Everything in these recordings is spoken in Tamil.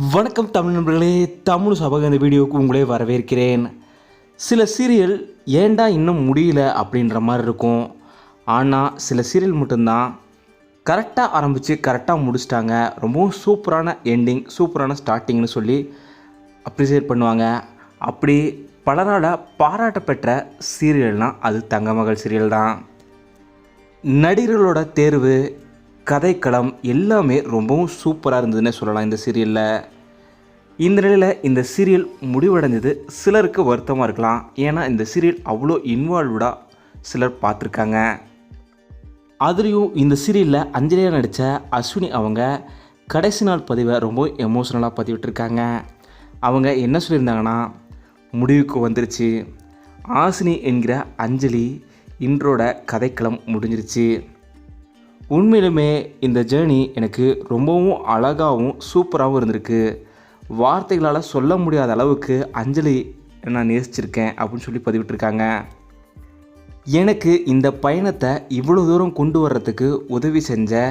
வணக்கம் தமிழ் நண்பர்களே தமிழ் சபக இந்த வீடியோவுக்கு உங்களே வரவேற்கிறேன். சில சீரியல் ஏன்டா இன்னும் முடியல அப்படின்ற மாதிரி இருக்கும். ஆனால் சில சீரியல் மட்டும்தான். கரெக்டாக ஆரம்பித்து கரெக்டாக முடிச்சிட்டாங்க. ரொம்பவும் சூப்பரான எண்டிங் சூப்பரான ஸ்டார்டிங்னு சொல்லி அப்ரிசியேட் பண்ணுவாங்க. அப்படி பலரால் பாராட்டப்பெற்ற சீரியல்னால் அது தங்கமகள் சீரியல் தான் நடிகர்களோட தேர்வு கதைக்களம் எல்லாமே ரொம்பவும் சூப்பராக இருந்ததுன்னே சொல்லலாம் இந்த சீரியலில் இந்த நிலையில் இந்த சீரியல் முடிவடைஞ்சது சிலருக்கு வருத்தமாக இருக்கலாம். ஏன்னா இந்த சீரியல் அவ்வளோ இன்வால்வ்டாக சிலர் பார்த்துருக்காங்க. அதுலேயும் இந்த சீரியலில் அஞ்சலியாக நடித்த அஸ்வினி அவங்க கடைசி நாள் பதிவை ரொம்ப எமோஷ்னலாக பதிவிட்டிருக்காங்க. அவங்க என்ன சொல்லியிருந்தாங்கன்னா முடிவுக்கு வந்துருச்சு. ஆசினி என்கிற அஞ்சலி இன்றோட கதைக்களம் முடிஞ்சிருச்சு. உண்மையிலுமே இந்த ஜேர்னி எனக்கு ரொம்பவும் அழகாகவும் சூப்பராகவும் இருந்திருக்கு. வார்த்தைகளால் சொல்ல முடியாத அளவுக்கு அஞ்சலி நான் நேசிச்சிருக்கேன் அப்படின்னு சொல்லி பதிவிட்டிருக்காங்க. எனக்கு இந்த பயணத்தை இவ்வளோ தூரம் கொண்டு வர்றதுக்கு உதவி செஞ்ச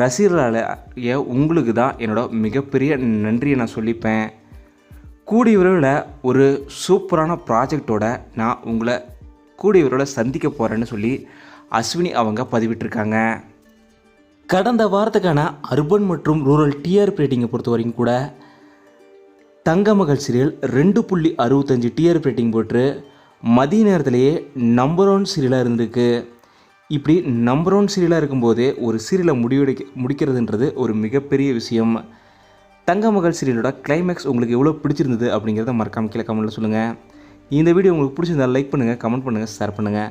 ரசிகர்களாய உங்களுக்கு தான் என்னோட மிகப்பெரிய நன்றியை நான் சொல்லிப்பேன். கூடிய விரைவில் ஒரு சூப்பரான ப்ராஜெக்டோட நான் உங்களை கூடிய விரைவில் சந்திக்க போகிறேன்னு சொல்லி அஸ்வினி அவங்க பதிவிட்டிருக்காங்க. கடந்த வாரத்துக்கான அர்பன் மற்றும் ரூரல் டிஆர்பி ரேட்டிங்கை பொறுத்த வரைக்கும் கூட தங்கமகள் சீரியல் ரெண்டு புள்ளி அறுபத்தஞ்சு டிஆர்பி ரேட்டிங் போட்டு மதிய நேரத்திலேயே நம்பர் ஒன் சீரியலாக இருந்திருக்கு. இப்படி நம்பர் ஒன் சீரியலாக இருக்கும்போதே ஒரு சீரியலை முடிவெடுக்க முடிக்கிறதுன்றது ஒரு மிகப்பெரிய விஷயம். தங்கமகள் சீரியலோட கிளைமேக்ஸ் உங்களுக்கு எவ்வளோ பிடிச்சிருந்தது அப்படிங்கிறத மறக்காமல் கீழே கமெண்ட்டில் சொல்லுங்கள் இந்த வீடியோ உங்களுக்கு பிடிச்சிருந்தா லைக் பண்ணுங்கள் கமெண்ட் பண்ணுங்கள் ஷேர் பண்ணுங்கள்